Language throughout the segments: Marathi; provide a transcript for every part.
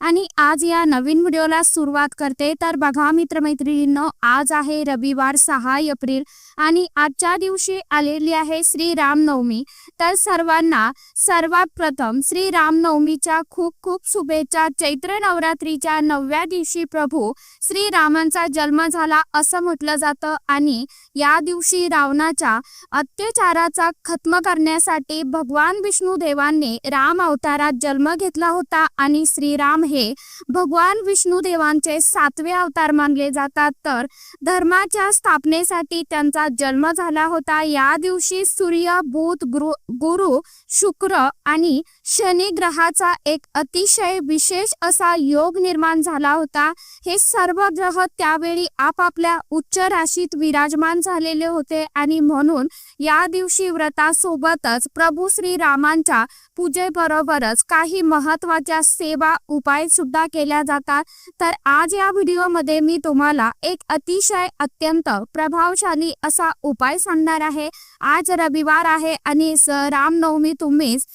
आणि आज या नवीन व्हिडिओला सुरुवात करते. तर बघा मित्रमैत्रिणींनो आज आहे रविवार सहा एप्रिल आणि आजच्या दिवशी आलेली आहे श्री रामनवमी. तर सर्वांना सर्वात प्रथम श्री रामनवमीच्या खूप खूप शुभेच्छा. चैत्र नवरात्रीच्या नवव्या दिवशी प्रभू श्री रामांचा जन्म झाला असं म्हटलं जातं आणि या दिवशी रावणाच्या अत्याचाराचा खत्म करण्यासाठी भगवान विष्णू देवांनी राम अवतारात जन्म घेतला होता आणि श्रीराम हे भगवान विष्णू देवांचे सातवे अवतार मानले जातात. तर धर्माच्या स्थापनेसाठी त्यांचा जन्म झाला होता. या दिवशी सूर्य बुध गुरु गुरु शुक्र आणि शनी ग्रहाचा एक अतिशय विशेष असा योग निर्माण झाला होता. हे सर्व ग्रह त्यावेळी आपापल्या उच्च राशीत विराजमान झालेले होते आणि म्हणून या दिवशी व्रतासोबतच प्रभू श्री रामांच्या पूजेबरोबरच काही महत्त्वाच्या सेवा उपाय सुद्धा केल्या जातात. तर आज या व्हिडिओमध्ये मी तुम्हाला एक अतिशय अत्यंत प्रभावशाली असा उपाय सांगणार आहे. आज रविवार आहे आणि रामनवमी तुम्हीच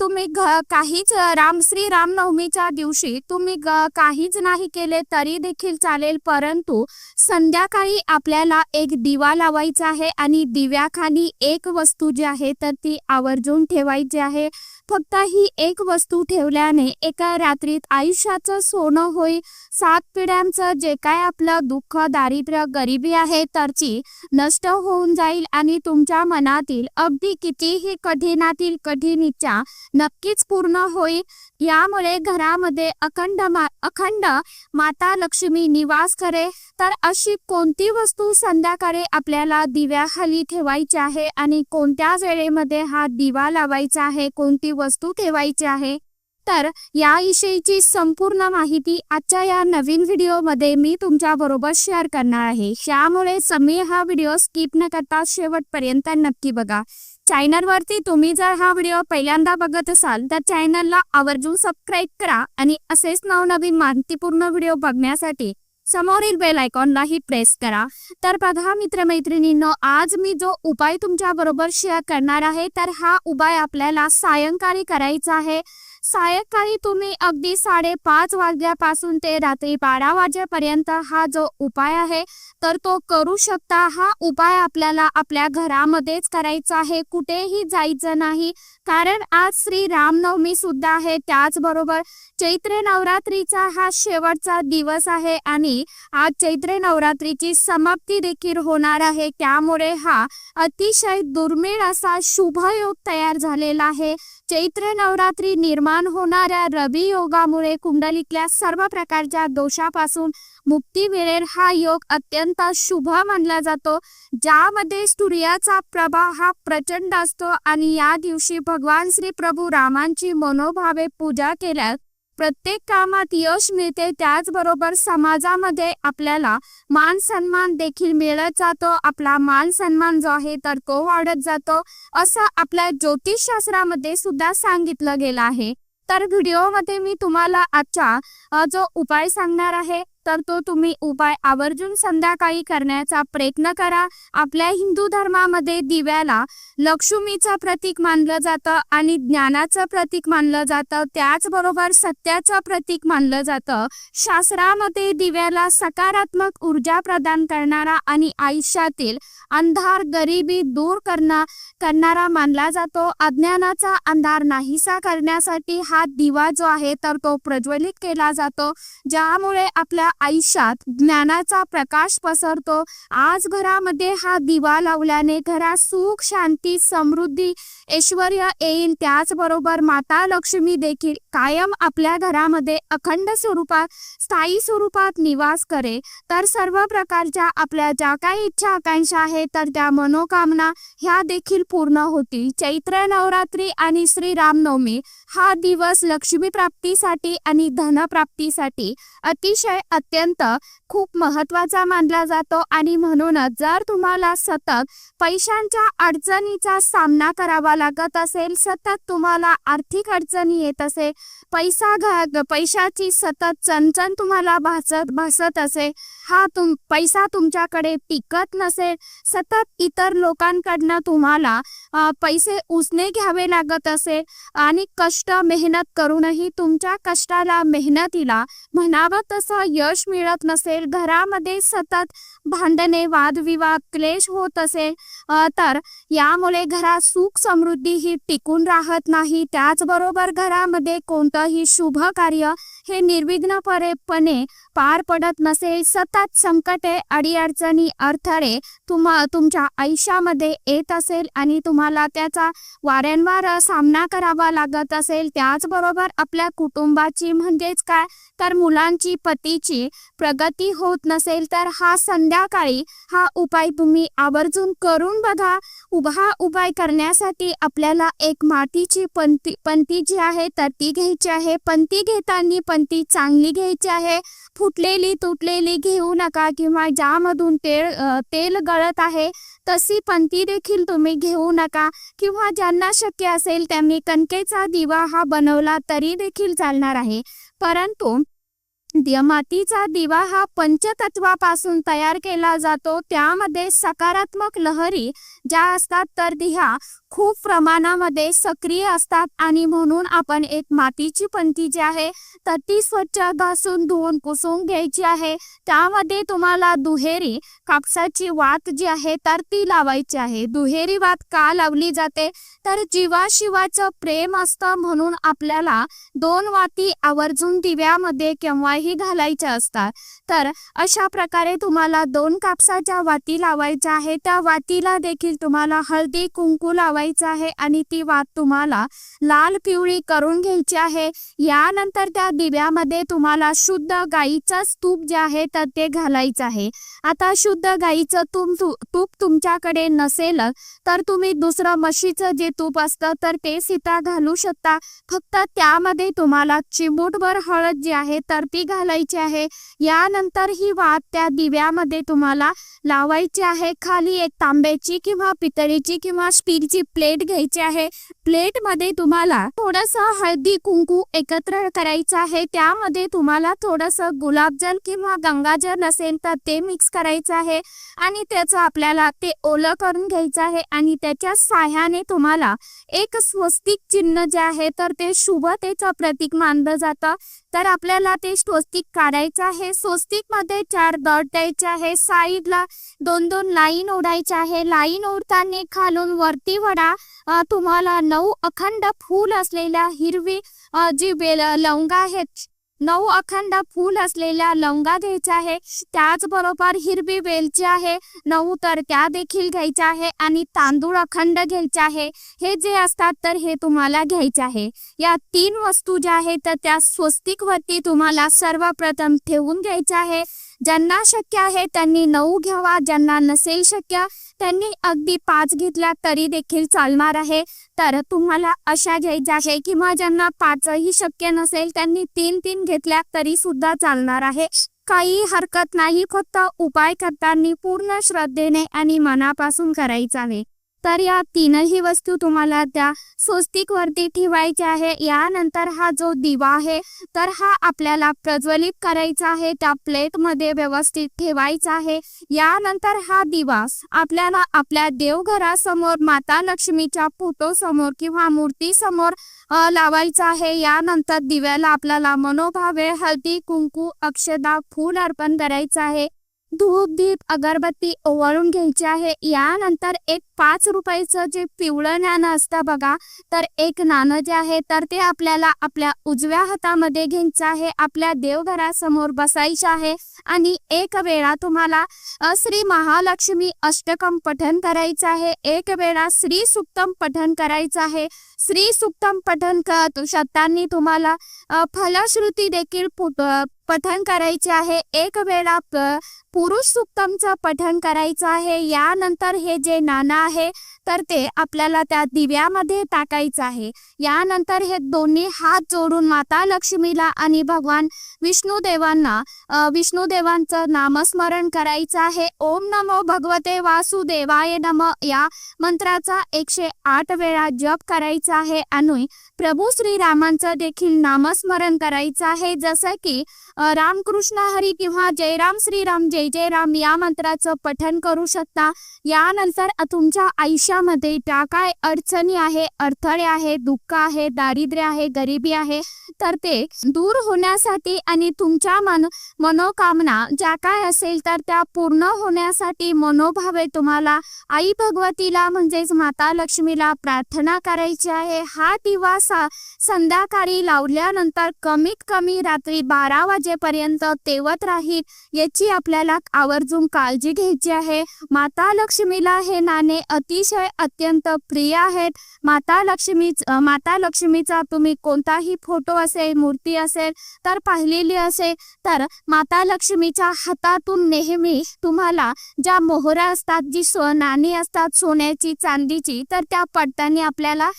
तुम्ही काहीच रामश्री राम श्री रामनवमीच्या दिवशी तुम्ही काहीच नाही केले तरी देखील चालेल. परंतु संध्याकाळी आपल्याला एक दिवा लावायचा आहे आणि दिव्याखाली एक वस्तू जी आहे तर ती आवर्जून ठेवायची आहे. फक्त ही एक वस्तू ठेवल्याने एका रात्रीत आयुष्याचं सोनं होई. सात पिढ्यांचं जे काय आपलं दुःख दारिद्र्य गरिबी आहे तरची नष्ट होऊन जाईल आणि तुमच्या मनातील अगदी कितीही कठीणातील कठीण इच्छा नक्कीच पूर्ण होईल यामुळे घरामध्ये अखंड मा अखंड माता लक्ष्मी निवास करे. तर अशी कोणती वस्तू संध्याकाळी आपल्याला दिव्याखाली ठेवायची आहे आणि कोणत्या वेळेमध्ये हा दिवा लावायचा आहे? कोणती वस्तू ठेवायची आहे. तर याविषयीची संपूर्ण माहिती आजच्या या नवीन व्हिडिओमध्ये मी तुमच्या बरोबर शेअर करणार आहे. त्यामुळे समीर हा व्हिडिओ स्किप न करता शेवटपर्यंत नक्की बघा. चॅनलवरती तुम्ही जर हा व्हिडिओ पहिल्यांदा बघत असाल तर चॅनलला आवर्जून सबस्क्राईब करा आणि असेच नवनवीन माहितीपूर्ण व्हिडिओ बघण्यासाठी समोरील बेल आयकॉनलाही प्रेस करा. तर बघा मित्रमैत्रिणींनो आज मी जो उपाय तुमच्या बरोबर शेअर करणार आहे तर हा उपाय आपल्याला सायंकाळी करायचा आहे. सायंकाळी तुम्ही अगदी साडेपाच वाजल्यापासून ते रात्री बारा वाजेपर्यंत हा जो उपाय आहे तर तो करू शकता. हा उपाय आपल्याला आपल्या घरामध्येच करायचा आहे. कुठेही जायचं नाही. कारण आज श्री रामनवमी सुद्धा आहे. त्याचबरोबर चैत्र नवरात्रीचा हा शेवटचा दिवस आहे आणि आज चैत्र नवरात्रीची समाप्ती देखील होणार आहे. त्यामुळे हा अतिशय दुर्मिळ असा शुभयोग तयार झालेला आहे. चैत्र नवरात्री निर्माण होणाऱ्या रवी योगामुळे कुंडलीतल्या सर्व प्रकारच्या दोषापासून मुक्ती मिळेल हा योग अत्यंत शुभ मानला जातो. ज्यामध्ये सूर्याचा प्रभाव हा प्रचंड असतो आणि या दिवशी भगवान श्री प्रभू रामांची मनोभावे पूजा केल्यास प्रत्येक कामात यश मिळते त्याचबरोबर समाजामध्ये आपल्याला मान सन्मान देखील मिळत जातो. आपला मान सन्मान जो आहे तर तो वाढत जातो. असं आपल्या ज्योतिषशास्त्रामध्ये सुद्धा सांगितलं गेलं आहे. तर व्हिडिओमध्ये मी तुम्हाला आजचा जो उपाय सांगणार आहे तर तो तुम्ही उपाय आवर्जून संध्याकाळी करण्याचा प्रयत्न करा. आपल्या हिंदू धर्मामध्ये दिव्याला लक्ष्मीचं प्रतीक मानलं जातं आणि ज्ञानाचं प्रतीक मानलं जातं. त्याचबरोबर सत्याचं प्रतीक मानलं जातं. शास्त्रामध्ये दिव्याला सकारात्मक ऊर्जा प्रदान करणारा आणि आयुष्यातील अंधार गरिबी दूर करणार करणारा मानला जातो. अज्ञानाचा अंधार नाहीसा करण्यासाठी हा दिवा जो आहे तर तो प्रज्वलित केला जातो. ज्यामुळे आपल्या आयुष्यात ज्ञानाचा प्रकाश पसरतो. आज घरामध्ये हा दिवा लावल्याने घरात सुख शांती समृद्धी ऐश्वर येईल त्याचबरोबर माता लक्ष्मी देखील कायम आपल्या घरामध्ये अखंड स्वरूपात स्थायी स्वरूपात निवास करे. तर सर्व प्रकारच्या आपल्या ज्या काही इच्छा आकांक्षा आहेत तर त्या मनोकामना ह्या देखील पूर्ण होतील. चैत्र नवरात्री आणि श्री रामनवमी हा दिवस लक्ष्मी प्राप्तीसाठी आणि धनप्राप्तीसाठी अतिशय अत्यंत खूप महत्त्वाचा मानला जातो आणि म्हणूनच जर तुम्हाला सतत पैशांच्या अडचणीचा सामना करावा लागत असेल सतत तुम्हाला आर्थिक अडचणी येत असेल पैसा घ पैशाची सतत चणचण तुम्हाला भासत भासत असेल हा तुम पैसा तुमच्याकडे टिकत नसेल सतत इतर लोकांकडनं तुम्हाला पैसे उसने घ्यावे लागत असेल आणि कष्ट मेहनत करूनही तुमच्या कष्टाला मेहनतीला म्हणावं तसं यश मिळत नसेल. घरामध्ये सतत भांडणे वादविवाद क्लेश होत असेल तर यामुळे घरात सुख समृद्धी ही टिकून राहत नाही. त्याचबरोबर घरामध्ये कोणतंही शुभ कार्य हे निर्विघ्नपरेपणे पार पडत नसेल. सतत संकटे अडीअडचणी अडथळे तुम्हा तुमच्या आयुष्यामध्ये येत असेल आणि तुम तुम्हाला त्याचा वारंवार सामना करावा लागत असेल त्याचबरोबर आपल्या कुटुंबाची म्हणजेच काय? तर मुलांची पतीची प्रगती होत नसेल तर हा संध्याकाळी हा उपाय तुम्ही आवर्जून करून बघा. उभा उभा करण्यासाठी आपल्याला एक मातीची पंती पंती जी आहे तर ती घ्यायची आहे. पंती घेताना पंती चांगली घ्यायची आहे. फुटलेली तुटलेली घेऊ नका किंवा ज्यामधून तेल तेल गळत आहे तशी पंती देखील तुम्ही घेऊ नका. किंवा ज्यांना शक्य असेल त्यांनी कणकेचा दिवा हा बनवला तरी देखील चालणार आहे. परंतु मातीचा दिवा हा पंचतत्वापासून तयार केला जातो. त्यामध्ये सकारात्मक लहरी ज्या असतात तर ह्या खूप प्रमाणामध्ये सक्रिय असतात आणि म्हणून आपण एक मातीची पंती जी आहे तर ती स्वच्छ घासून धुवून पुसून घ्यायची आहे. त्यामध्ये तुम्हाला दुहेरी कापसाची वात जी आहे तर ती लावायची आहे. दुहेरी वात का लावली जाते? तर जीवाशिवाचं प्रेम असतं म्हणून आपल्याला दोन वाती आवर्जून दिव्यामध्ये केव्हाही घालायच्या असतात. तर अशा प्रकारे तुम्हाला दोन कापसाच्या वाती लावायच्या आहे त्या वातीला देखील तुम्हाला हळदी कुंकू लावायचं आहे आणि ती वात तुम्हाला लाल पिवळी करून घ्यायची आहे. यानंतर त्या दिव्यामध्ये तुम्हाला शुद्ध गाईचं तूप जे आहे तर ते घालायचं आहे. आता शुद्ध गाईचं तूप तूप तुमच्याकडे नसेल तर तुम्ही दुसरं म्हशीचं जे तूप असतं तर ते सीता घालू शकता. फक्त त्यामध्ये तुम्हाला चिमूटभर हळद जी आहे तर ती घालायची आहे. यानंतर ही वात त्या दिव्यामध्ये तुम्हाला लावायची आहे. खाली एक तांब्याची किंवा पितळीची किंवा स्टीलची प्लेट घ्यायची आहे. प्लेटमध्ये तुम्हाला थोडस हळदी कुंकू एकत्र करायचं आहे. त्यामध्ये तुम्हाला थोडस गुलाबजल किंवा गंगाजल असेल तर ते मिक्स करायचं आहे. आणि त्याचं आपल्याला ते ओलं करून घ्यायचं आहे. आणि त्याच्या साह्याने तुम्हाला एक स्वस्तिक चिन्ह जे आहे तर ते शुभतेचं प्रतीक मानलं जातं. तर आपल्याला ते स्वस्तिक काढायचं आहे. स्वस्तिकमध्ये चार दट द्यायचे आहे. साईडला दोन दोन लाईन ओढायचे आहे. लाईन ओढताना खालून वरती वडा. तुम्हाला नऊ अखंड फूल असलेल्या हिरवी जी बेल लवंगा आहेत नऊ अखंड फूल असलेल्या लवंगा घ्यायच्या आहे. त्याचबरोबर हिरवी वेलची आहे. नऊ तर त्या देखील घ्यायच्या आहे आणि तांदूळ अखंड घ्यायचे आहे. हे जे असतात तर हे तुम्हाला घ्यायचे आहे. या तीन वस्तू ज्या आहेत तर त्या स्वस्तिक वरती तुम्हाला सर्वप्रथम ठेवून घ्यायचे आहे. ज्यांना शक्य आहे त्यांनी नऊ घ्यावा ज्यांना नसेल शक्य त्यांनी अगदी पाच घेतल्या तरी देखील चालणार आहे. तर तुम्हाला अशा घ्यायच्या आहे किंवा ज्यांना पाचही शक्य नसेल त्यांनी तीन तीन घेतल्या तरी सुद्धा चालणार आहे. काही हरकत नाही फक्त उपाय करताना पूर्ण श्रद्धेने आणि मनापासून करायचा आहे. तर या तीनही वस्तू तुम्हाला त्या स्वस्तिक वरती ठेवायच्या आहे. यानंतर हा जो दिवा आहे तर हा आपल्याला प्रज्वलित करायचा आहे. त्या प्लेटमध्ये व्यवस्थित ठेवायचा आहे. यानंतर हा दिवा आपल्याला आपल्या देवघरासमोर माता लक्ष्मीच्या फोटो समोर किंवा मूर्ती समोर लावायचा आहे. यानंतर दिव्याला आपल्याला मनोभावे हळदी कुंकू अक्षदा फूल अर्पण करायचं आहे. धूप दीप अगरबत्ती ओवाळून घ्यायची आहे. यानंतर एक पाच रुपयाचं जे पिवळं नाणं असतं बघा तर एक नाणं जे आहे तर ते आपल्याला आपल्या उजव्या हातामध्ये घ्यायचं आहे. आपल्या देवघरासमोर बसायचं आहे आणि एक वेळा तुम्हाला श्री महालक्ष्मी अष्टकम पठन करायचं आहे. एक वेळा श्री सुक्तम पठन करायचं आहे. श्री सुक्तम पठन करत शतांनी तुम्हाला फलश्रुती देखील पठन करायचे आहे. एक वेळा प- पुरुष सुक्तमचं पठन करायचं आहे. यानंतर हे जे नाना आहे तर ते आपल्याला त्या दिव्यामध्ये टाकायचं आहे. यानंतर हे दोन्ही हात जोडून माता लक्ष्मीला आणि भगवान विष्णुदेवांना विष्णू देवांचं नामस्मरण करायचं आहे. ओम नमो भगवते वासुदेवाय नम. या मंत्राचा एकशे आठ वेळा जप करायचा आहे आणि प्रभू श्रीरामांचं देखील नामस्मरण करायचं आहे. जसं की रामकृष्ण हरी किंवा जय राम श्रीराम जय जय राम या मंत्राचं पठन करू शकता. यानंतर तुमच्या आयुष्यामध्ये त्या काय अडचणी आहे अडथळे आहे दुःख आहे दारिद्र्य आहे गरिबी आहे तर ते दूर होण्यासाठी आणि तुमच्या मन मनोकामना ज्या काय असेल तर त्या पूर्ण होण्यासाठी मनोभावे तुम्हाला आई भगवतीला म्हणजेच माता लक्ष्मीला प्रार्थना करायची आहे. हा दिवा सा संध्याकाळी लावल्यानंतर कमीत कमी रात्री बारा वाजेपर्यंत तेवत राहील याची आपल्याला आवर्जून काळजी घ्यायची आहे. माता लक्ष्मी लक्ष्मीला हे नाणे अतिशय अत्यंत प्रिय आहेत. माता लक्ष्मी माता लक्ष्मीचा तुम्ही कोणताही फोटो असेल मूर्ती असेल तर पाहिलेली असेल तर माता लक्ष्मीच्या हातातून नेहमी तुम्हाला ज्या मोहऱ्या असतात जी सो नाणी असतात सोन्याची चांदीची तर त्या पडताना आपल्याला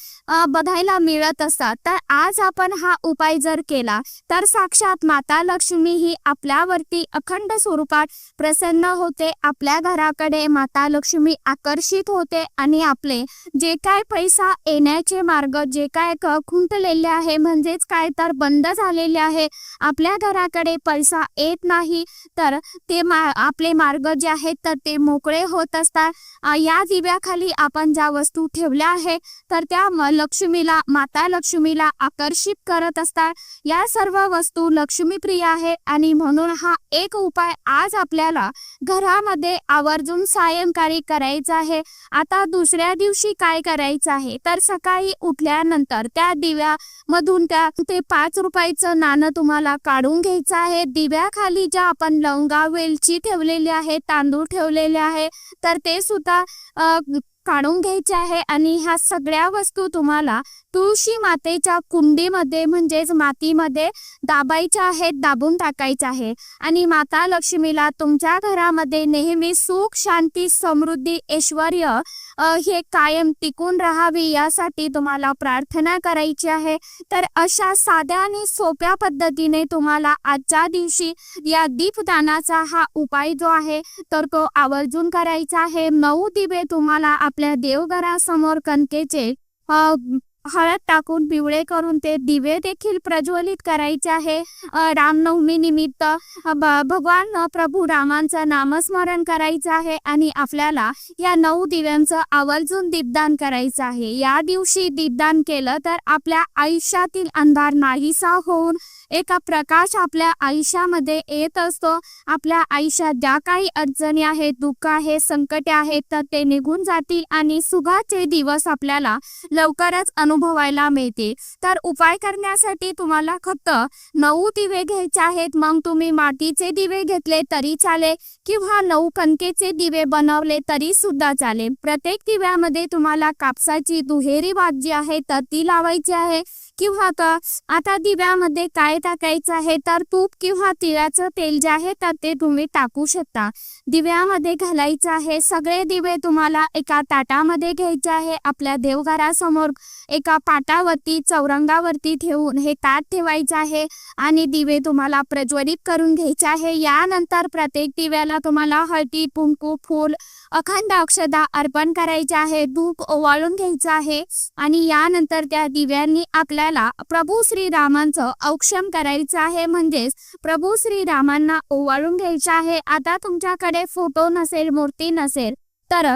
बघायला मिळत असतात. तर आज आपण हा उपाय जर केला तर साक्षात माता लक्ष्मी ही आपल्यावरती अखंड स्वरूपात प्रसन्न होते. आपल्या घराकडे माता लक्ष्मी लक्ष्मी आकर्षित होते आणि आपले जे काय पैसा येण्याचे मार्ग जे काय खुंटलेले आहे म्हणजेच काय तर बंद झालेले आहे आपल्या घराकडे पैसा येत नाही तर ते मा आपले मार्ग जे आहेत तर ते मोकळे होत असतात. या दिव्याखाली आपण ज्या वस्तू ठेवल्या आहे तर त्या लक्ष्मीला माता लक्ष्मीला आकर्षित करत असतात. या सर्व वस्तू लक्ष्मीप्रिय आहे आणि म्हणून हा एक उपाय आज आपल्याला घरामध्ये आवर्जून सायंकाळी करायचं आहे. आता दुसऱ्या दिवशी काय करायचं आहे? तर सकाळी उठल्यानंतर त्या दिव्यामधून त्या ते पाच रुपयाचं नाणं तुम्हाला काढून घ्यायचं आहे. दिव्याखाली ज्या आपण लवंगा वेलची ठेवलेली आहे तांदूळ ठेवलेले आहे तर ते सुद्धा काढून घ्यायचे आहे. आणि ह्या सगळ्या वस्तू तुम्हाला तुळशी मातेच्या कुंडीमध्ये म्हणजेच मातीमध्ये दाबायच्या आहेत दाबून टाकायचे आहे. आणि माता लक्ष्मीला तुमच्या घरामध्ये नेहमी सुख शांती समृद्धी ऐश्वर हे कायम टिकून राहावी यासाठी तुम्हाला प्रार्थना करायची आहे. तर अशा साध्या आणि सोप्या पद्धतीने तुम्हाला आजच्या दिवशी या दीपदानाचा हा उपाय जो आहे तर तो आवर्जून करायचा आहे. नऊ दिवे तुम्हाला आपल्या देवघरासमोर कणकेचे हळद टाकून पिवळे करून ते दिवे देखील प्रज्वलित करायचे आहे. रामनवमी निमित्त ब- भगवान प्रभू रामांचं नामस्मरण करायचं आहे आणि आपल्याला या नऊ दिव्यांचं आवर्जून दीपदान करायचं आहे. या दिवशी दीपदान केलं तर आपल्या आयुष्यातील अंधार नाहीसा होऊन एका प्रकाश आपल्या आयुष्यामध्ये येत असतो. आपल्या आयुष्यात ज्या काही अडचणी आहेत दुःख आहे संकटे आहेत तर ते निघून जातील आणि सुखाचे दिवस आपल्याला लवकरच अनुभवायला मिळतील. तर उपाय करण्यासाठी तुम्हाला फक्त नऊ दिवे घ्यायचे आहेत. मग तुम्ही मातीचे दिवे घेतले तरी चालेल किंवा नऊ कणकेचे दिवे बनवले तरी सुद्धा चालेल. प्रत्येक दिव्यामध्ये तुम्हाला कापसाची दुहेरी वात जी आहे तर ती लावायची आहे. किंवा का आता दिव्यामध्ये काय टाकायचं आहे तर तूप किंवा तिळाचं तेल जे आहे तर ते तुम्ही टाकू शकता. दिव्यामध्ये घालायचं आहे सगळे दिवे तुम्हाला एका ताटामध्ये घ्यायचे आहे. आपल्या देवघरासमोर एका पाटावरती चौरंगावरती ठेवून हे ताट ठेवायचं आहे आणि दिवे तुम्हाला प्रज्वलित करून घ्यायचे आहे. यानंतर प्रत्येक दिव्याला तुम्हाला हळदी कुंकू फूल अखंड अक्षदा अर्पण करायचे आहे. धूप ओवाळून घ्यायचं आहे आणि यानंतर त्या दिव्यांनी आपल्या आपल्याला प्रभू श्रीरामांचं औक्षम करायचं आहे. म्हणजेच प्रभू श्रीरामांना ओवाळून घ्यायचं आहे. आता तुमच्याकडे फोटो नसेल मूर्ती नसेल तर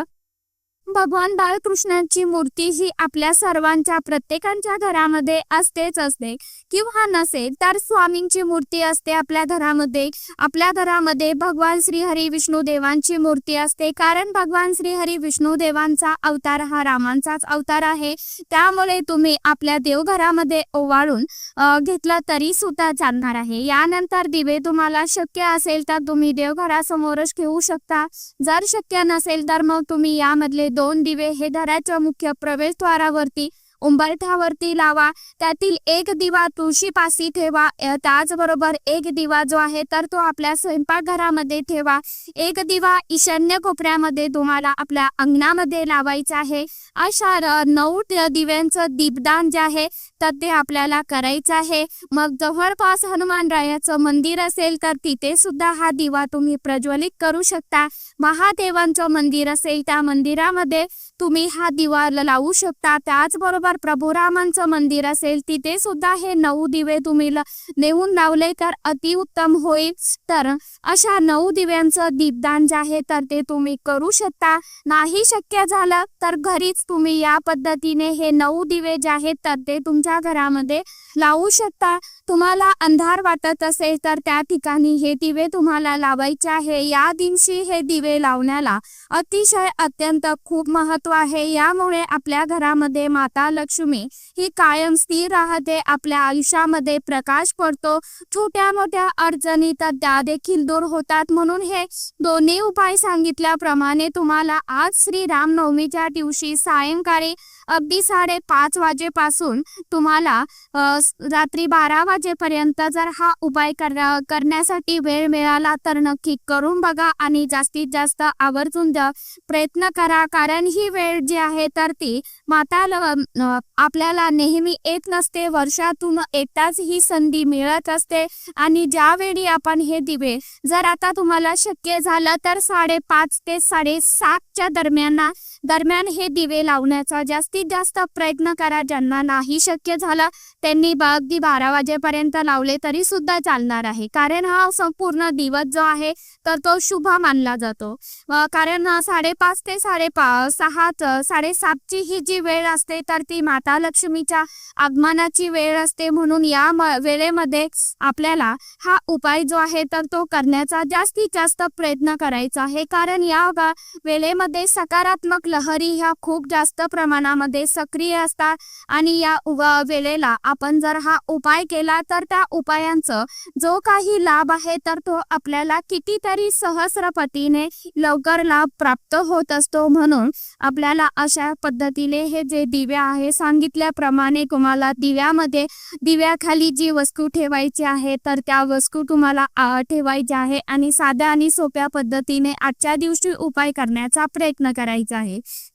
भगवान बाळकृष्णांची मूर्ती ही आपल्या सर्वांच्या प्रत्येकांच्या घरामध्ये असतेच असते. किंवा नसेल तर स्वामींची मूर्ती असते आपल्या घरामध्ये. आपल्या घरामध्ये भगवान श्री हरी विष्णू देवांची मूर्ती असते. कारण भगवान श्री हरी विष्णू देवांचा अवतार हा रामांचाच अवतार आहे. त्यामुळे तुम्ही आपल्या देवघरामध्ये ओवाळून घेतलं तरी सुद्धा चालणार आहे. यानंतर दिवे तुम्हाला शक्य असेल तर तुम्ही देवघरासमोरच घेऊ शकता. जर शक्य नसेल तर मग तुम्ही यामधले दोन दिवे हे घराच्या मुख्य प्रवेशद्वारावरती उंबरठ्यावरती लावा. त्यातील एक दिवा तुळशीपाशी ठेवा. त्याचबरोबर एक दिवा जो आहे तर तो आपल्या स्वयंपाकघरामध्ये ठेवा. एक दिवा ईशान्य कोपऱ्यामध्ये तुम्हाला आपल्या अंगणामध्ये लावायचा आहे. अशा नऊ दिव्यांचं दीपदान जे आहे तर ते आपल्याला करायचं आहे. मग जवळपास हनुमानरायाचं मंदिर असेल तर तिथे सुद्धा हा दिवा तुम्ही प्रज्वलित करू शकता. महादेवांचं मंदिर असेल त्या मंदिरामध्ये तुम्ही हा दिवा ल- लावू शकता. त्याचबरोबर प्रभुरामांचं मंदिर असेल तिथे सुद्धा हे नऊ दिवे तुम्ही नेऊन लावले तर अतिउत्तम होईल. तर अशा नऊ दिव्यांचं दीपदान जे आहे तर ते तुम्ही करू शकता. नाही शक्य झालं तर घरीच तुम्ही या पद्धतीने हे नऊ दिवे जे आहेत तर ते तुमच्या घरामध्ये लावू शकता. तुम्हाला अंधार वाटत असेल तर त्या ठिकाणी हे दिवे तुम्हाला लावायचे आहे. या दिवशी हे दिवे लावण्याला अतिशय अत्यंत खूप महत्त्व आहे. यामुळे आपल्या घरामध्ये माता लक्ष्मी ही कायम स्थिर राहते आपल्या आयुष्यामध्ये प्रकाश पडतो. छोट्या मोठ्या अडचणी तर त्या देखील दूर होतात म्हणून हे दोन्ही उपाय सांगितल्याप्रमाणे तुम्हाला आज श्री रामनवमीच्या दिवशी सायंकाळी अगदी साडेपाच वाजेपासून तुम्हाला रात्री बारा वाजेपर्यंत जर हा उपाय कर करण्यासाठी वेळ मिळाला तर नक्की करून बघा आणि जास्तीत जास्त आवर्जून द्या. प्रयत्न करा कारण ही वेळ जी आहे तर ती माता आपल्याला नेहमी येत नसते. वर्षातून एकदाच ही संधी मिळत असते आणि ज्यावेळी आपण हे दिवे जर आता तुम्हाला शक्य झालं तर साडेपाच ते साडेसातच्या दरम्यान दरम्यान हे दिवे लावण्याचा जास्त जास्तीत जास्त प्रयत्न करा. ज्यांना नाही शक्य झालं त्यांनी ब- अगदी बारा वाजेपर्यंत लावले तरी सुद्धा चालणार आहे. कारण हा संपूर्ण दिवस जो आहे तर तो शुभ मानला जातो. कारण साडेपाच ते साडेपा सहा साडेसातची ही जी वेळ असते तर ती माता लक्ष्मीच्या आगमनाची वेळ असते. म्हणून या वेळेमध्ये आपल्याला हा उपाय जो आहे तर तो करण्याचा जास्तीत जास्त प्रयत्न करायचा आहे. कारण या वेळेमध्ये सकारात्मक लहरी ह्या खूप जास्त प्रमाणामध्ये मध्ये सक्रिय असतात आणि या वेळेला आपण जर हा उपाय केला तर त्या उपायांचं जो काही लाभ आहे तर तो आपल्याला कितीतरी सहस्रपतीने लवकर लाभ प्राप्त होत असतो. म्हणून आपल्याला अशा पद्धतीने हे जे दिवे आहे सांगितल्याप्रमाणे तुम्हाला दिव्यामध्ये दिव्याखाली जी वस्तू ठेवायची आहे तर त्या वस्तू तुम्हाला ठेवायच्या आहे आणि साध्या आणि सोप्या पद्धतीने आजच्या दिवशी उपाय करण्याचा प्रयत्न करायचा आहे.